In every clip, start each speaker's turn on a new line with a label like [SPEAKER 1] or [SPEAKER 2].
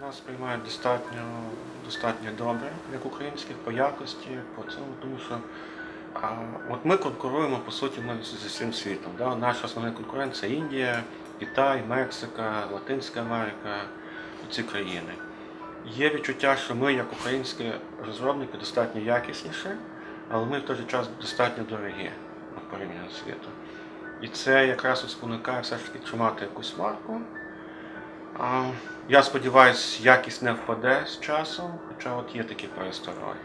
[SPEAKER 1] Нас приймають достатньо, достатньо добре, як українських, по якості, по цьому, тому що а, от ми конкуруємо по суті ми з з усім світом. Да? Наш основний конкурент це Індія, Китай, Мексика, Латинська Америка, ці країни. Є відчуття, що ми, як українські розробники, достатньо якісніші, але ми в той же час достатньо дорогі в порівнянні з. І це якраз спонукає все ж таки тримати якусь марку. Я сподіваюся, якість не впаде з часом, хоча от є такі перестороги.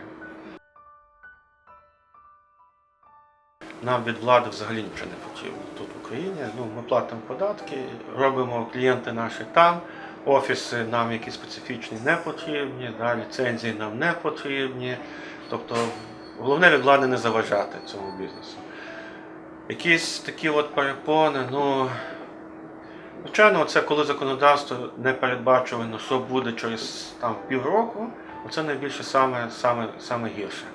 [SPEAKER 1] Нам від влади взагалі нічого не потрібно тут в Україні. Ну, ми платимо податки, робимо клієнти наші там, офіси нам якісь специфічні не потрібні, да, ліцензії нам не потрібні. Тобто головне від влади не заважати цьому бізнесу. Якісь такі от перепони, ну. Звичайно, це коли законодавство не передбачувано, що буде через там, півроку, це найбільше саме, саме, саме гірше.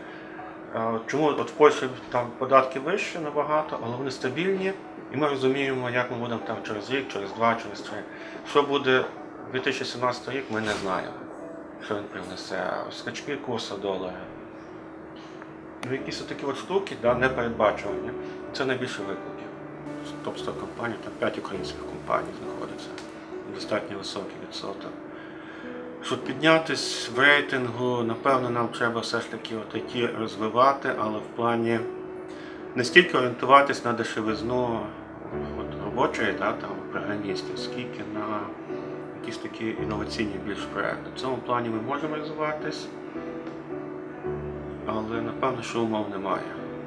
[SPEAKER 1] Е, Чому от в Польщі там податки вищі набагато, але вони стабільні, і ми розуміємо, як ми будемо там через рік, через два, через три. Що буде 2017 рік, ми не знаємо, що він принесе. Скачки курсу долара. Ну, якісь такі от штуки да, не передбачувані. Це найбільше викликів. Топ-100 компаній, там 5 українських компаній знаходиться. Достатньо високий відсоток. Щоб піднятись в рейтингу, напевно, нам треба все ж таки от розвивати, але в плані не стільки орієнтуватись на дешевизну от, робочої да, там, програмістів, скільки на якісь такі інноваційні більш проекти. В цьому плані ми можемо розвиватись, але напевно, що умов немає.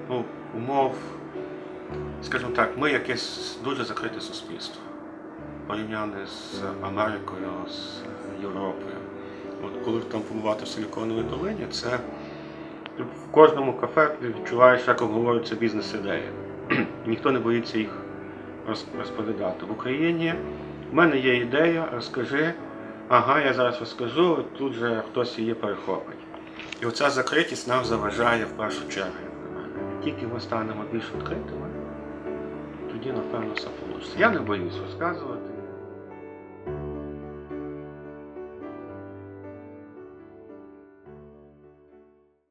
[SPEAKER 1] Ну, умов, скажімо так, ми якесь дуже закрите суспільство порівняне з Америкою, з Європою. От коли там побувати в Силіконовій долині, це в кожному кафе ти відчуваєш, як обговорюються бізнес-ідеї. Ніхто не боїться їх розповідати. В Україні в мене є ідея, розкажи, ага, я зараз розкажу, тут же хтось її перехопить. І оця закритість нам заважає в першу чергу. Тільки ми станемо більш відкритими, тоді, напевно, все вийде. Я не боюсь розказувати.